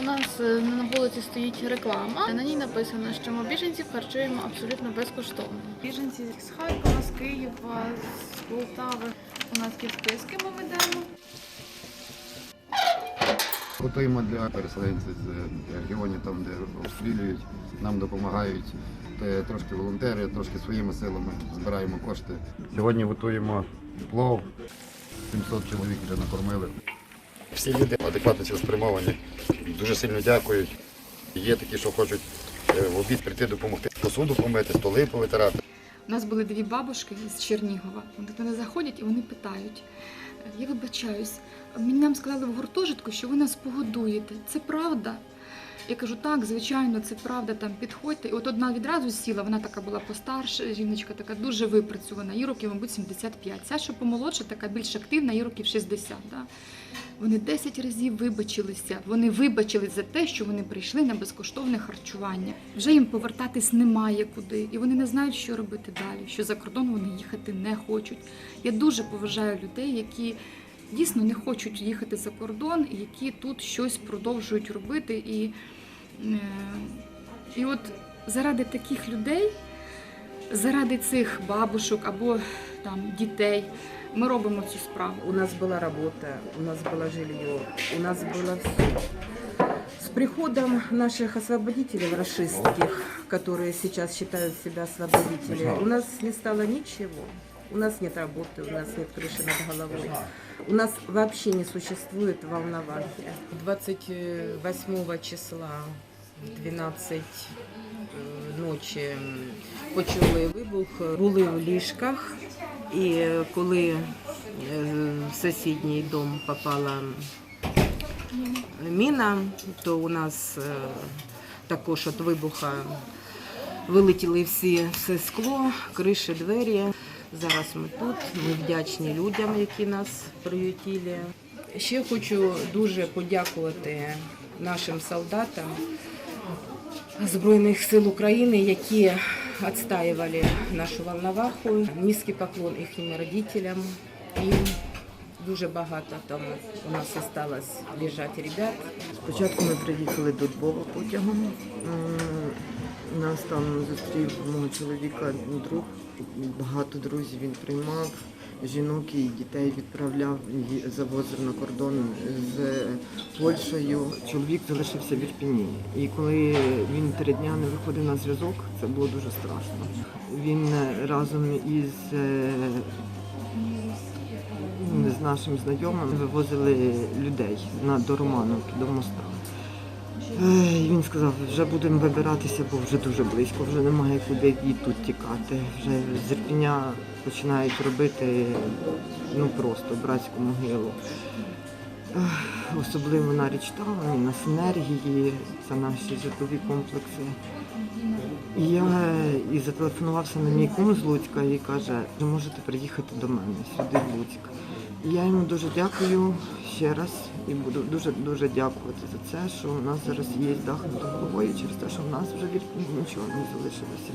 У нас е, на вулиці стоїть реклама. На ній написано, що ми біженців харчуємо абсолютно безкоштовно. Біженці з Харкова, з Києва, з Полтави. У нас є списки, ми ведемо. Готуємо для переселенців з регіонів, там, де обстрілюють, нам допомагають Те трошки волонтери, трошки своїми силами збираємо кошти. Сьогодні готуємо плов, 700 чоловік вже накормили. Всі люди адекватно цілеспрямовані, дуже сильно дякують. Є такі, що хочуть е, в обід прийти допомогти, посуду помити, столи повитирати. У нас були дві бабушки з Чернігова. Вони заходять і вони питають: я вибачаюсь, мені нам сказали в гуртожитку, що ви нас погодуєте. Це правда? Я кажу, так, звичайно, це правда, там підходьте. І от одна відразу сіла, вона така була постарша, жіночка така дуже випрацьована, їй років, мабуть, 75. Ця, що помолодша, така більш активна, їй років 60. Да? Вони 10 разів вибачилися. Вони вибачились за те, що вони прийшли на безкоштовне харчування. Вже їм повертатись немає куди, і вони не знають, що робити далі. Що за кордон вони їхати не хочуть. Я дуже поважаю людей, які дійсно не хочуть їхати за кордон, і які тут щось продовжують робити. І, е, і от заради таких людей, заради цих бабушок або там дітей, ми робимо цю справу. У нас была работа, у нас было жилье, у нас было все. С приходом наших освободителей расистских, которые сейчас считают себя освободителями, у нас не стало ничего. У нас нет работы, у нас нет крыши над головой. У нас вообще не существует волновахи. 28 числа в 12 е, ночі почули вибух, були в ліжках. І коли е, в сусідній дом попала міна, то у нас також від вибуха вилетіли всі все скло, криші, двері. Зараз ми тут. Ми вдячні людям, які нас приютили. Ще хочу дуже подякувати нашим солдатам Збройних сил України, які відстоювали нашу Волноваху. Низький поклон їхнім родителям. І дуже багато там у нас залишилось лежати ребят. Спочатку ми приїхали до Львова потягом. Нас там зустрів мого чоловіка друг. Багато друзів він приймав. Жінок і дітей відправляв, завозив на кордон з Польщею. Чоловік залишився в Ірпіні. І коли він три дня не виходив на зв'язок, це було дуже страшно. Він разом із е, з нашим знайомим вивозили людей до Романовки, до моста. Е, Він сказав, вже будемо вибиратися, бо вже дуже близько, вже немає куди і тут тікати. Вже з Ірпеня починають робити ну просто братську могилу. Особливо на Річтауні, на Синергії, це наші житлові комплекси. І я і зателефонував самому кому з Луцька і каже, ви можете приїхати до мене сюди в Луцьк. Я йому дуже дякую ще раз і буду дуже дуже дякувати за це, що у нас зараз є дах над головою через те, що в нас вже від нічого не залишилося.